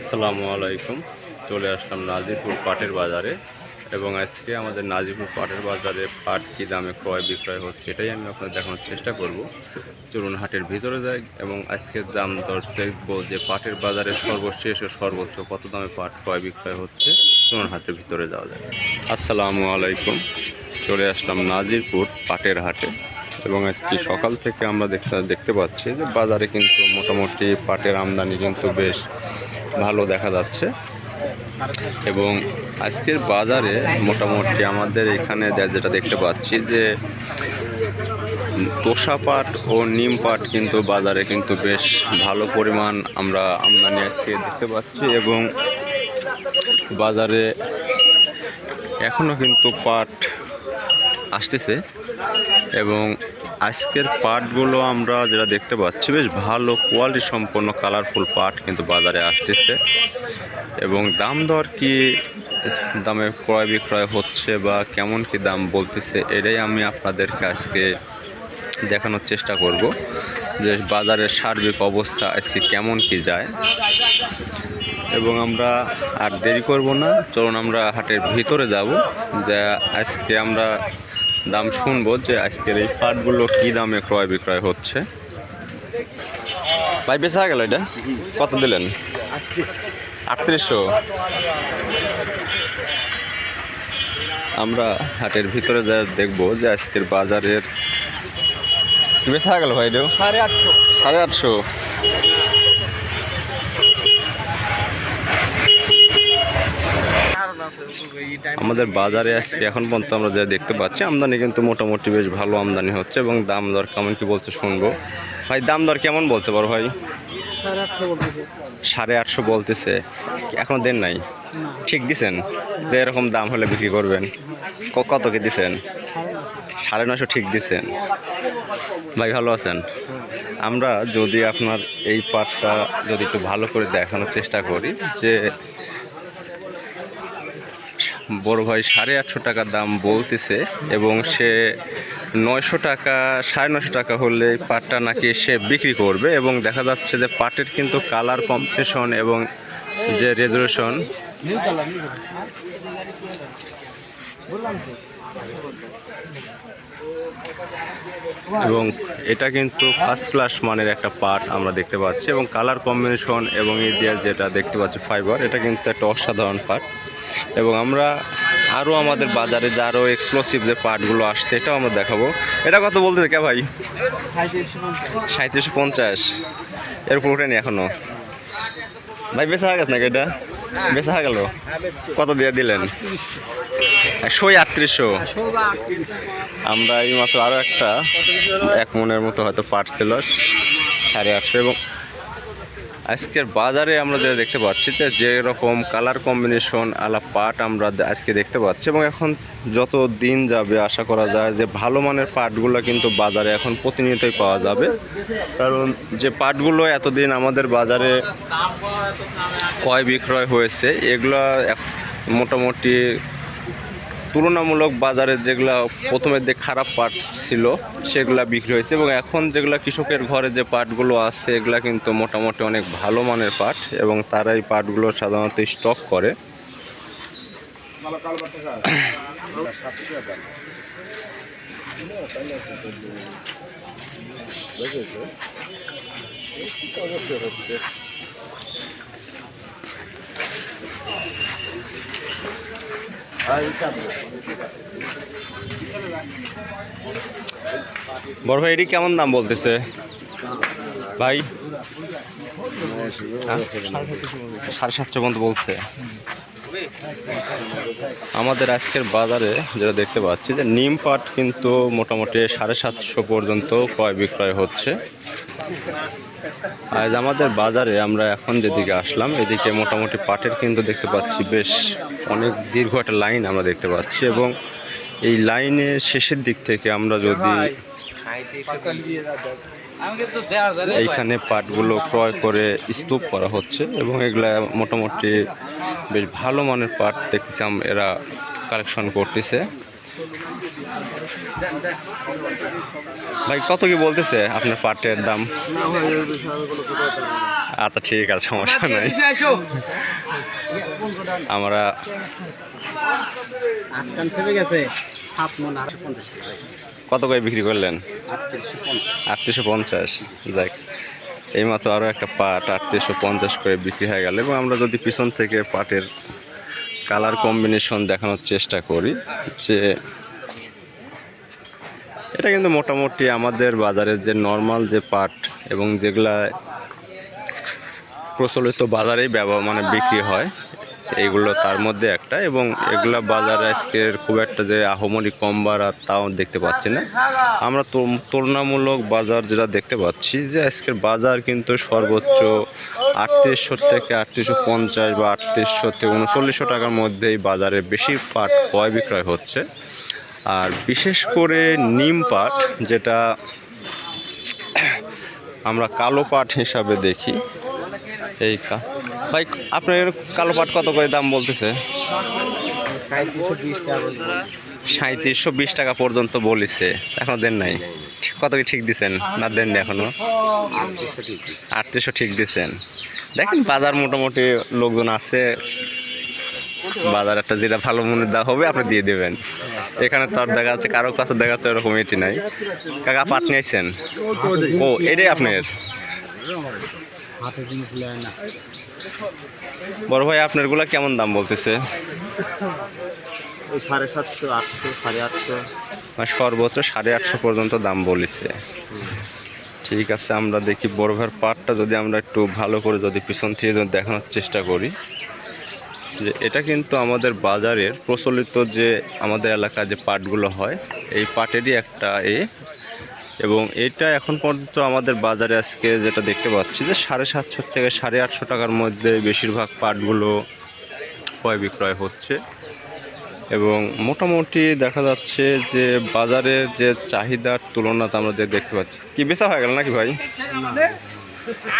আসসালামু আলাইকুম। চলে আসলাম নাজিরপুর পাটের বাজারে এবং আজকে আমাদের নাজিরপুর পাটের বাজারে পাট কী দামে ক্রয় বিক্রয় হচ্ছে এটাই আমি আপনাদের দেখানোর চেষ্টা করব। চলুন হাটের ভিতরে যাই এবং আজকের দাম দর দেখব যে পাটের বাজারে সর্বশেষ ও সর্বোচ্চ কত দামে পাট ক্রয় বিক্রয় হচ্ছে। চলুন হাটের ভিতরে যাওয়া যায় আসসালামু আলাইকুম। চলে আসলাম নাজিরপুর পাটের হাটে। এবং আজকে সকাল থেকে আমরা দেখতে দেখতে পাচ্ছি যে বাজারে কিন্তু মোটামুটি পাটের আমদানি কিন্তু বেশ ভালো দেখা যাচ্ছে। এবং আজকের বাজারে মোটামুটি আমাদের এখানে যেটা দেখতে পাচ্ছি যে তোষা পাট ও নিম পাট কিন্তু বাজারে কিন্তু বেশ ভালো পরিমাণ আমরা আমদানি আজকে দেখতে পাচ্ছি এবং বাজারে এখনও কিন্তু পাট আসতেছে। এবং আজকের পাটগুলো আমরা যেটা দেখতে পাচ্ছি, বেশ ভালো কোয়ালিটি সম্পন্ন কালারফুল পাট কিন্তু বাজারে আসতেছে। এবং দাম দর কি দামে ক্রয় বিক্রয় হচ্ছে বা কেমন কি দাম বলতেছে, এটাই আমি আপনাদেরকে আজকে দেখানোর চেষ্টা করব যে বাজারের সার্বিক অবস্থা আজকে কেমন কি যায়। এবং আমরা আর দেরি করব না, চলুন আমরা হাটের ভিতরে যাব, যে আজকে আমরা দাম শুনব যে আজকের এই পাটগুলো কি দামে ক্রয় বিক্রয় হচ্ছে। ভাই বেচা গেল এটা? কত দিলেন? আটত্রিশশো। আমরা হাটের ভিতরে যা দেখব যে আজকের বাজারের বেচা গেল ভাই সাড়ে আটশো। সাড়ে আটশো। আমাদের বাজারে আজকে এখন পর্যন্ত আমরা যা দেখতে পাচ্ছি, আমদানি কিন্তু মোটামুটি বেশ ভালো আমদানি হচ্ছে এবং দাম দর কেমন কি বলছে শুনব। ভাই, দাম দর কেমন বলছে বড় ভাই? সাড়ে আটশো বলতেছে, এখন দেন নাই? ঠিক দিছেন? যে এরকম দাম হলে বিক্রি করবেন। ক- কত কি দিছেন? সাড়ে নশো ঠিক দিছেন। ভাই, ভালো আছেন? আমরা যদি আপনার এই পাটটা যদি একটু ভালো করে দেখানোর চেষ্টা করি যে বড় ভাই সাড়ে আটশো টাকা দাম বলতেছে এবং সে নয়শো টাকা, সাড়ে নশো টাকা হলে পাটটা নাকি সে বিক্রি করবে এবং দেখা যাচ্ছে যে পাটের কিন্তু কালার কম্পিটিশন এবং যে রেজুলেশন এবং এটা কিন্তু ফার্স্ট ক্লাস মানের একটা পার্ট আমরা দেখতে পাচ্ছি এবং কালার কম্বিনেশন এবং দিয়ে যেটা দেখতে পাচ্ছি ফাইবার এটা কিন্তু একটা অসাধারণ পার্ট এবং আমরা আরও আমাদের বাজারে যে আরও এক্সক্লুসিভ যে পার্টগুলো আসছে এটাও আমরা দেখাবো। এটা কত বলতে কে ভাই? সাঁত্রিশশো পঞ্চাশ। সাঁত্রিশশো পঞ্চাশ এর উপর উঠেনি এখনও। ভাই বেচা হয়ে গেছে নাকি এটা? বেচা হয়ে গেল? কত দিয়ে দিলেন? একশোই আটত্রিশশো। আমরা এই মাত্র আরও একটা এক মনের মতো হয়তো পাট ছিল, সাড়ে আটশো এবং আজকের বাজারে আমরা যেটা দেখতে পাচ্ছি যে যেরকম কালার কম্বিনেশন আলা পাট আমরা আজকে দেখতে পাচ্ছি এবং এখন যত দিন যাবে আশা করা যায় যে ভালো মানের পাটগুলো কিন্তু বাজারে এখন প্রতিনিয়তই পাওয়া যাবে। কারণ যে পাটগুলো এতদিন আমাদের বাজারে ক্রয় বিক্রয় হয়েছে, এগুলো মোটামুটি তুলনামূলক বাজারে যেগুলা প্রথমে যে খারাপ পাট ছিল, সেগুলা বিক্রি হয়েছে এবং এখন যেগুলা কৃষকের ঘরে যে পাটগুলো আছে, এগুলা কিন্তু মোটামুটি অনেক ভালো মানের পাট এবং তারা এই পাটগুলো সাধারণত স্টক করে। বড় ভাই, এটি কেমন দাম বলতেছে? ভাই? হ্যাঁ? সাড়ে সাতশো পর্যন্ত বলছে। আমাদের আজকের বাজারে যেটা দেখতে পাচ্ছি যে নিম পাট কিন্তু মোটামুটি সাড়ে সাতশো পর্যন্ত ক্রয় বিক্রয় হচ্ছে। আজ আমাদের বাজারে আমরা এখন যেদিকে আসলাম, এদিকে মোটামুটি পাটের কিন্তু দেখতে পাচ্ছি বেশ অনেক দীর্ঘ একটা লাইন আমরা দেখতে পাচ্ছি এবং এই লাইনের শেষের দিক থেকে আমরা যদি এইখানে পাটগুলো ক্রয় করে স্তূপ করা হচ্ছে এবং এগুলা মোটামুটি বেশ ভালো মানের পাট দেখতেছি এরা কালেকশন করতেছে। ভাই কত কি বলতেছে আপনার পাটের দাম? আচ্ছা ঠিক আছে সমস্যা নাই। আমরা কত করে বিক্রি করলেন? আটত্রিশশো পঞ্চাশ। আটত্রিশশো পঞ্চাশ যাক। এইমাত্র আরও একটা পাট আটত্রিশশো পঞ্চাশ করে বিক্রি হয়ে গেল। এবং আমরা যদি পিছন থেকে পাটের কালার কম্বিনেশন দেখানোর চেষ্টা করি যে এটা কিন্তু মোটামুটি আমাদের বাজারের যে নর্মাল যে পাট এবং যেগুলা প্রচলিত বাজারেই ব্যবহার মানে বিক্রি হয় এইগুলো তার মধ্যে একটা এবং এগুলা বাজার আজকের খুব একটা যে আহমরি কম বাড়া তাও দেখতে পাচ্ছি না। আমরা তুল- তুলনামূলক বাজার যেটা দেখতে পাচ্ছি যে আজকের বাজার কিন্তু সর্বোচ্চ আটত্রিশশো থেকে আটত্রিশশো পঞ্চাশ বা আটত্রিশশো থেকে উনচল্লিশশো টাকার মধ্যেই বাজারে বেশি পাট ক্রয় বিক্রয় হচ্ছে। আর বিশেষ করে নিম পাট, যেটা আমরা কালো পাট হিসাবে দেখি। এই ভাই, আপনার কালো পাট কত করে দাম বলতেছে? সাঁত্রিশশো বিশ টাকা পর্যন্ত বলিছে। এখনও দেন নাই। কত কি ঠিক দিছেন? না দেন নি এখনও? আটত্রিশশো ঠিক আটত্রিশশো ঠিক দিছেন। দেখেন বাজার মোটামুটি লোকজন আছে। বাজার একটা যেটা ভালো মনে দেওয়া হবে আপনি দিয়ে দেবেন। এখানে তো আর দেখা যাচ্ছে কারও কাছে দেখা যাচ্ছে এরকম এটি নাই। কাকা পাট নিয়েছেন ও এটাই আপনার? বড় ভাই আপনারগুলা কেমন দাম বলতেছে? সাড়ে সাতশো আটশো সাড়ে আটশো। মানে সর্বোচ্চ সাড়ে আটশো পর্যন্ত দাম বলেছে। ঠিক আছে আমরা দেখি বড় ভাইয়ের পাটটা যদি আমরা একটু ভালো করে যদি পিছন থেকে দেখানোর চেষ্টা করি। যে এটা কিন্তু আমাদের বাজারের প্রচলিত যে আমাদের এলাকায় যে পাটগুলো হয় এই পাটেরই একটা এ। এবং এটা এখন পর্যন্ত আমাদের বাজারে আজকে যেটা দেখতে পাচ্ছি যে সাড়ে সাতশো থেকে সাড়ে আটশো টাকার মধ্যে বেশিরভাগ পাটগুলো ক্রয় বিক্রয় হচ্ছে। এবং মোটামুটি দেখা যাচ্ছে যে বাজারের যে চাহিদার তুলনাতে আমরা যে দেখতে পাচ্ছি কি বেচা হয়ে গেল নাকি ভাই?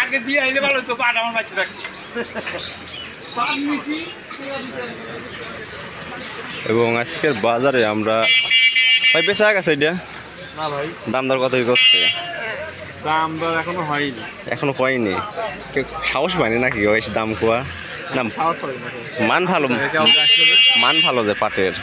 আগে দিয়ে আইলে ভালো তো পাট আমার বাচ্চা এবং আজকের বাজারে আমরা ভাই বেচা গেছে এটা? না ভাই। দাম দর কত করছে? দাম দর এখনও হয়নি। এখনও হয়নি। সাহস পাইনি নাকি ওই দাম কোয়া না মান ভালো মান ভালো যে পাটের।